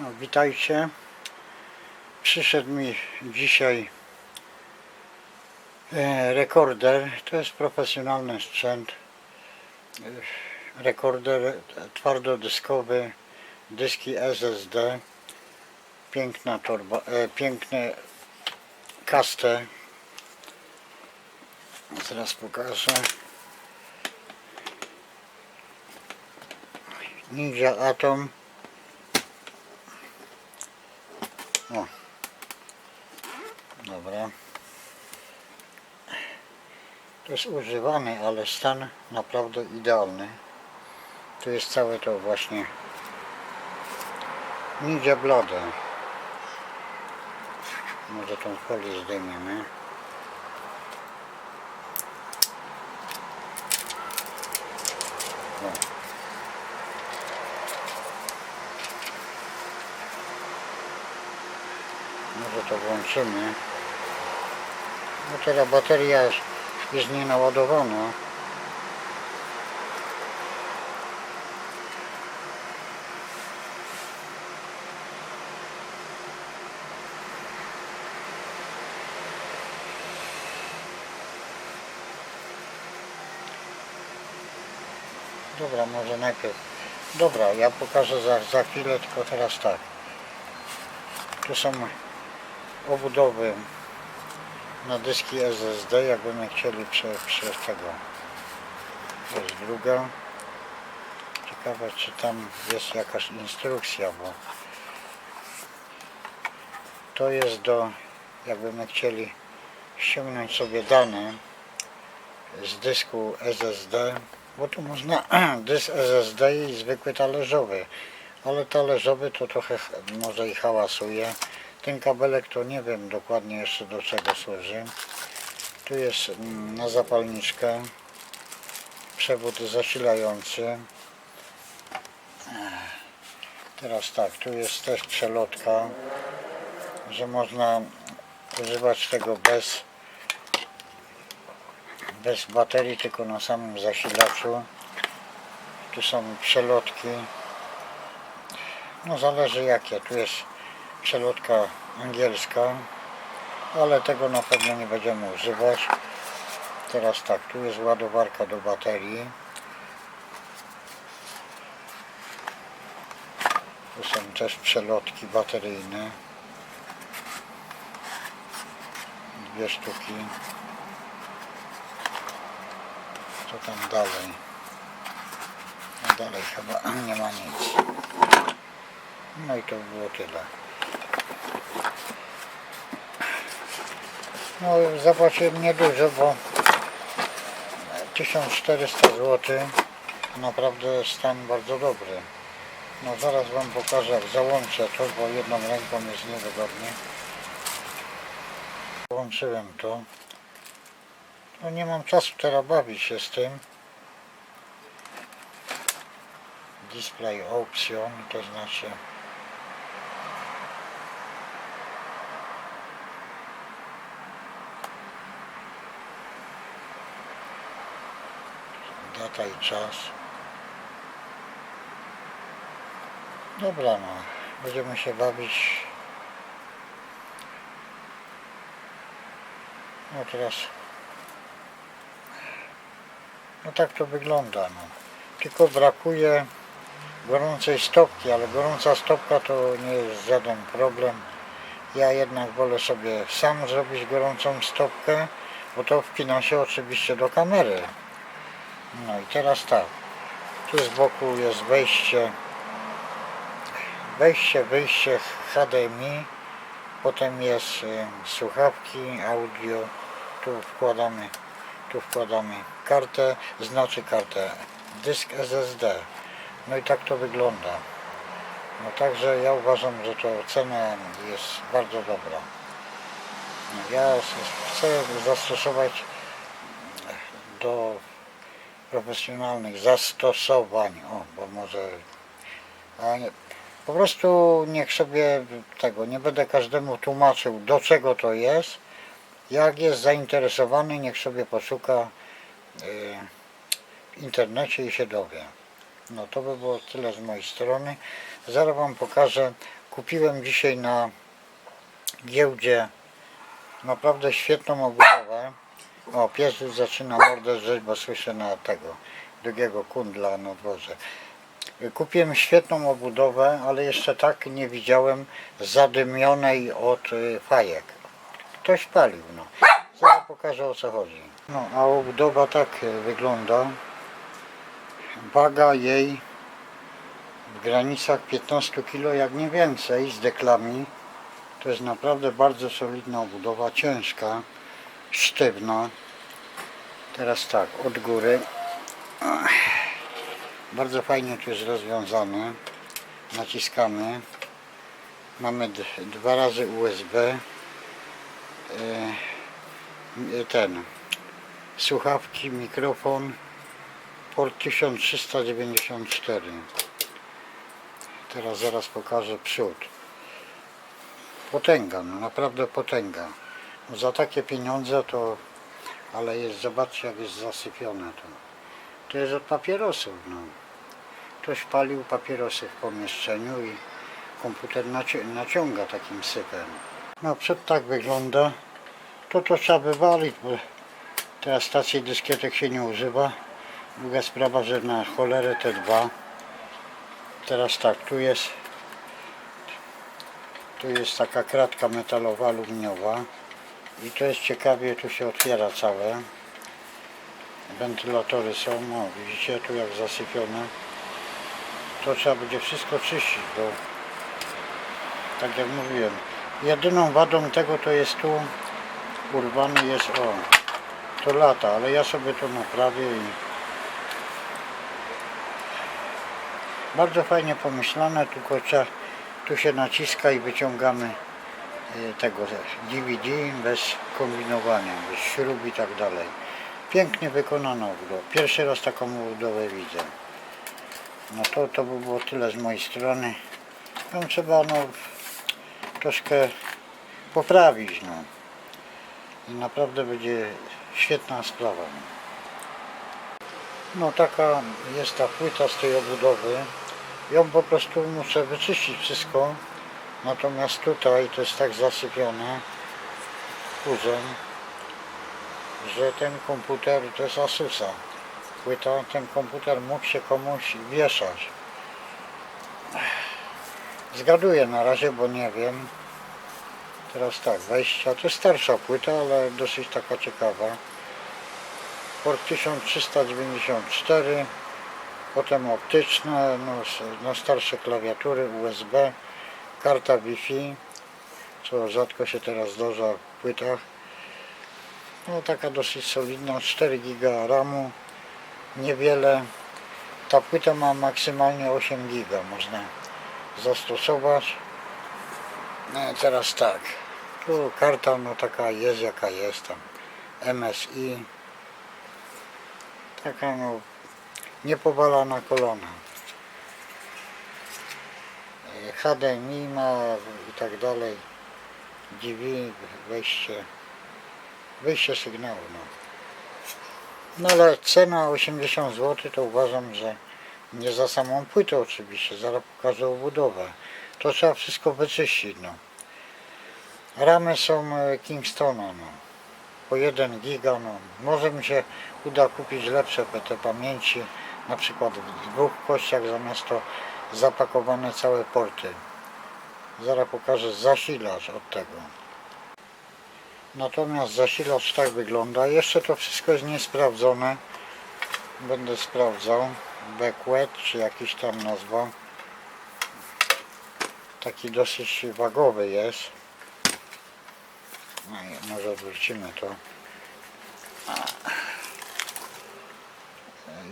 No, witajcie. Przyszedł mi dzisiaj e, rekorder. To jest profesjonalny sprzęt. Rekorder twardodyskowy, dyski SSD. Piękna torba, e, piękne kastę. Zaraz pokażę. Ninja Atom. O. Dobra. To jest używany, ale stan naprawdę idealny. Tu jest całe to właśnie Ninja Blade. Może tą folię zdejmiemy. Może to włączymy. No teraz bateria jest- jest nienaładowana. Dobra, może najpierw. Dobra, ja pokażę za, za chwilę, tylko teraz tak. Tu są obudowy na dyski SSD, jakbyśmy chcieli prze, prze tego. To jest druga. Ciekawe, czy tam jest jakaś instrukcja, bo to jest do, jakbyśmy chcieli ściągnąć sobie dane z dysku SSD, bo tu można dysk SSD i zwykły talerzowy, ale talerzowy to trochę ch- może i hałasuje. Ten kabelek to nie wiem dokładnie jeszcze do czego służy. Tu jest mm, na zapalniczkę przewód zasilający. Teraz tak, tu jest też przelotka, że można używać tego bez bez baterii, tylko na samym zasilaczu. Tu są przelotki. No zależy jakie. Tu jest przelotka angielska, ale tego na pewno nie będziemy używać. Teraz tak, tu jest ładowarka do baterii. Tu są też przelotki bateryjne. Dwie sztuki. Co tam dalej? No dalej chyba nie ma nic. No i to było tyle. No zapłaciłem niedużo, bo 1400 zł. Naprawdę stan bardzo dobry. No zaraz wam pokażę jak załączę to, bo jedną ręką jest niewygodnie. Włączyłem to. No nie mam czasu teraz bawić się z tym. Display option, to znaczy data i czas. Dobra no, będziemy się bawić. No teraz no tak to wygląda. No. Tylko brakuje gorącej stopki, ale gorąca stopka to nie jest żaden problem. Ja jednak wolę sobie sam zrobić gorącą stopkę, bo to wpina się oczywiście do kamery. No i teraz tak. Tu z boku jest wejście, wejście, wyjście HDMI, potem jest y, słuchawki, audio, tu wkładamy tu wkładamy kartę, znaczy kartę, dysk SSD. No i tak to wygląda. No także ja uważam, że to cena jest bardzo dobra. Ja chcę zastosować do profesjonalnych zastosowań, o, bo może nie, po prostu niech sobie tego, nie będę każdemu tłumaczył do czego to jest, jak jest zainteresowany, niech sobie poszuka y, w internecie i się dowie. No to by było tyle z mojej strony. Zaraz Wam pokażę Kupiłem dzisiaj na giełdzie naprawdę świetną obudowę. O, pies zaczyna mordę bo słyszę na tego drugiego kundla na dworze. Kupiłem świetną obudowę, ale jeszcze tak nie widziałem zadymionej od y, fajek. Ktoś palił, no. Zaraz pokażę o co chodzi. No, a obudowa tak y, wygląda. Waga jej w granicach 15 kg, jak nie więcej, z deklami. To jest naprawdę bardzo solidna obudowa, ciężka, sztywna. Teraz tak, od góry. Bardzo fajnie tu jest rozwiązane. Naciskamy. Mamy dwa razy USB. E, Ten. Słuchawki, mikrofon. Port 1394. Teraz zaraz pokażę przód. Potęga, no naprawdę potęga. Za takie pieniądze to, ale jest, zobaczcie jak jest zasypione to. To jest od papierosów, no. Ktoś palił papierosy w pomieszczeniu i komputer naci- naciąga takim sypem. No przed tak wygląda. To to trzeba wywalić, bo teraz stacji dyskietek się nie używa. Druga sprawa, że na cholerę te dwa. Teraz tak, tu jest tu jest taka kratka metalowa, aluminiowa i to jest ciekawie, tu się otwiera całe. Wentylatory są, o widzicie tu jak zasypione. To trzeba będzie wszystko czyścić, bo tak jak mówiłem, jedyną wadą tego to jest tu urwany jest, o, to lata, ale ja sobie to naprawię i bardzo fajnie pomyślane, tylko trzeba, tu się naciska i wyciągamy tego DVD bez kombinowania, bez śrub i tak dalej. Pięknie wykonana obudowa. Pierwszy raz taką obudowę widzę. No to, to by było tyle z mojej strony. Ją trzeba no troszkę poprawić no. I naprawdę będzie świetna sprawa. No taka jest ta płyta z tej obudowy. Ją po prostu muszę wyczyścić wszystko. Natomiast tutaj to jest tak zasypione kurzem, że ten komputer to jest Asusa. Płyta, ten komputer mógł się komuś wieszać. Zgaduję na razie, bo nie wiem. Teraz tak, wejścia, to jest starsza płyta, ale dosyć taka ciekawa. Port 1394, potem optyczne, no, s- no starsze klawiatury USB, karta Wi-Fi, co rzadko się teraz zdarza w płytach. No taka dosyć solidna, 4 giga RAMu, niewiele. Ta płyta ma maksymalnie 8 giga, można zastosować. No teraz tak, tu karta no taka jest jaka jest tam, MSI, taka no nie powala na kolana. HDMI ma i tak dalej, DV, wejście, wyjście sygnału no. No ale cena 80 zł to uważam, że nie za samą płytę oczywiście, zaraz pokażę obudowę. To trzeba wszystko wyczyścić no. Ramy są e, Kingstona no. Po 1 giga no. Może mi się uda kupić lepsze te pamięci, na przykład w dwóch kościach zamiast to zapakowane całe porty. Zaraz pokażę zasilacz od tego. Natomiast zasilacz tak wygląda. Jeszcze to wszystko jest niesprawdzone. Będę sprawdzał. Backwet, czy jakiś tam nazwa. Taki dosyć wagowy jest. No może odwrócimy to.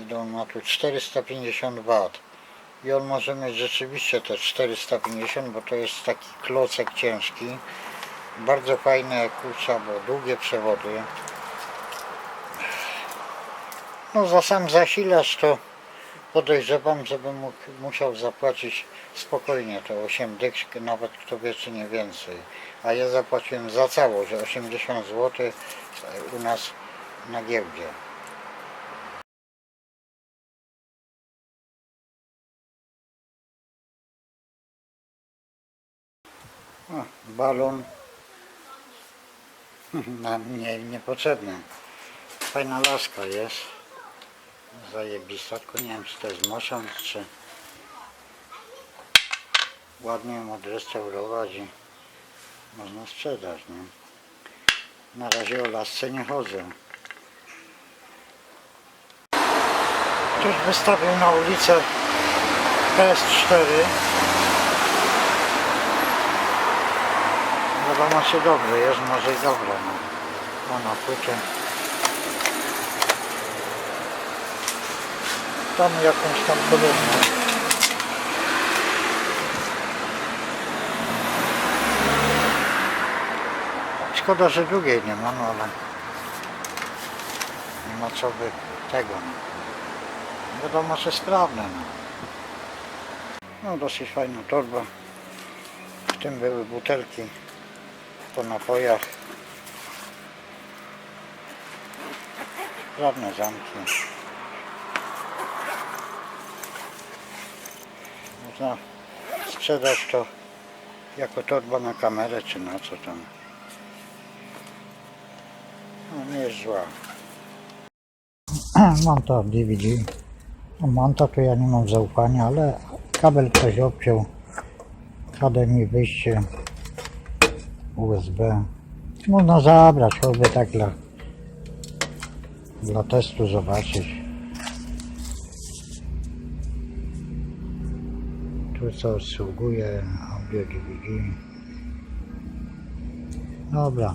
Idą ma tu 450 W. I on może mieć rzeczywiście te 450, bo to jest taki klocek ciężki. Bardzo fajne kurcza, bo długie przewody. No za sam zasilacz to podejrzewam, żebym mógł, musiał zapłacić spokojnie to 8 dych, nawet kto wie czy nie więcej. A ja zapłaciłem za całość 80 zł u nas na giełdzie. Balon. Nam nie, niepotrzebny. Fajna laska jest. Zajebista, tylko nie wiem czy to jest mosiąc, czy ładnie ją odrestaurować i można sprzedać, nie? Na razie o lasce nie chodzę. Ktoś wystawił na ulicę PS4 Wiadomo czy dobry jest, może i dobre. No. O na płycie. Tam jakąś tam podobną. Szkoda, że drugiej nie ma, no ale nie ma co by tego. No. Wiadomo, że sprawne. No. no dosyć fajna torba. W tym były butelki po napojach. Żadne zamki. Można sprzedać to jako torba na kamerę czy na co tam. No nie jest zła. Mam to DVD. Mam to, to ja nie mam zaufania, ale kabel ktoś obciął. HDMI wyjście. USB. Można zabrać, choćby tak dla, dla testu zobaczyć. Tu co obsługuje audio DVD. Dobra,